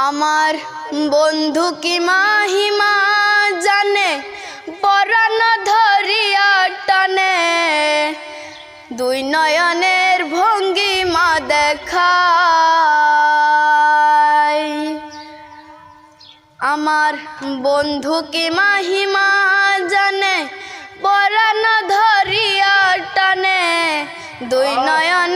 আমার বন্ধু কি মাহিমা জানে? পরাণ ধরিয়া টানে। দুই নয়নের ভঙ্গিমা দেখায়। আমার বন্ধু কি মাহিমা জানে? পরাণ ধরিয়া টানে। দুই নয়নের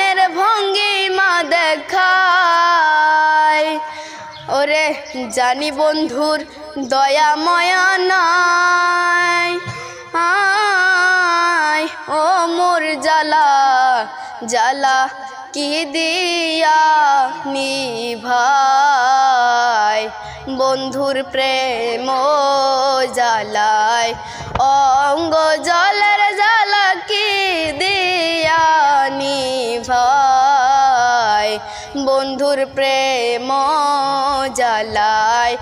ওরে জানি বন্ধুর দয়া ময়া নাই। আয়, ও মোর জ্বালা জ্বালা কি দিয়া নিভাই? বন্ধুর প্রেম জ্বালায় অঙ্গ জ্বালা বন্ধুর প্রেম জ্বালায়,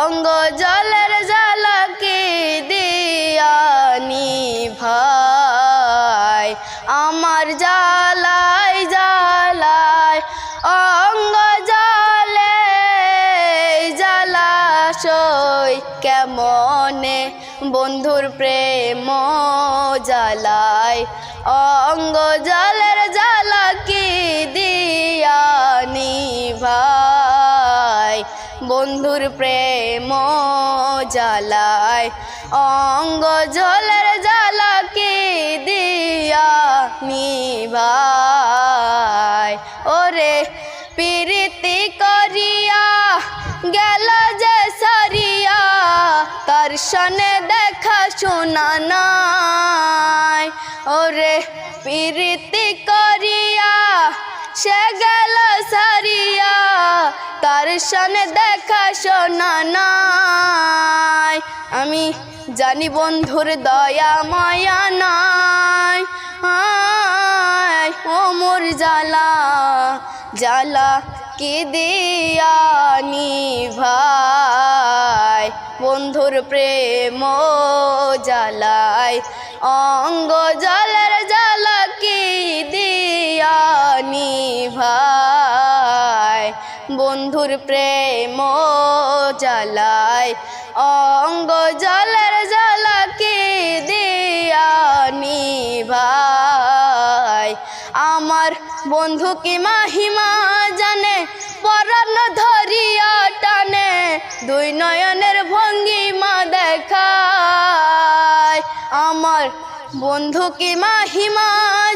অঙ্গ জলের জ্বালা কি দিয়া নিভাই আমার জ্বালায় জ্বালায়, অঙ্গ জলে জ্বালাশয় কেমনে? বন্ধুর প্রেম জ্বালায়, অঙ্গ জলের জ্বালা বন্ধুর প্রেম জ্বালায়, অঙ্গ জলের জ্বালা কি দিয়া নিভাই ওরে প্রীতি করিয়া গেল যে সরিয়া তার সনে দেখা শোনা নাই। ওরে প্রীতি করিয়া তার দেখা শোনা নাই। আমি জানি বন্ধুর দয়া, মায়া নাই। ও মোর জ্বালা জ্বালা কি দিয়া নিভাই বন্ধুর প্রেম জ্বালায়, অঙ্গ জলের জ্বালা কি বন্ধুর প্রেম জ্বালায়, অঙ্গ জলের জ্বালা কি দিয়া নিভাই আমার বন্ধু কি মাহিমা জানে, পরাণ ধরিয়া টানে, দুই নয়নের ভঙ্গিমা দেখায়। আমার বন্ধু কি মাহিমা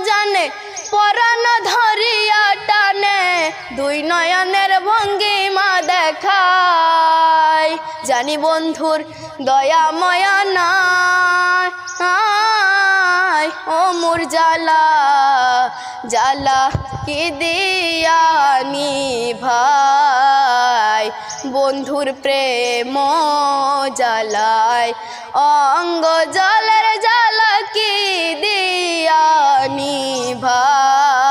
জানে, পরাণ জানি বন্ধুর দয়া ময়া আয়, ও মোর জ্বালা জালা কি দিয়া নিভাই বন্ধুর প্রেম জ্বালায়, অঙ্গ জলের জ্বালা কি দিয়া নিভাই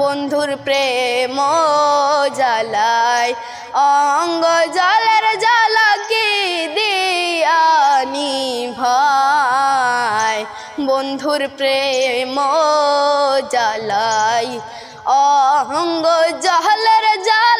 বন্ধুর প্রেম জ্বালায়, অঙ্গ জলের বন্ধুর প্রেম জালাই অহঙ্গ জহলের দিয়া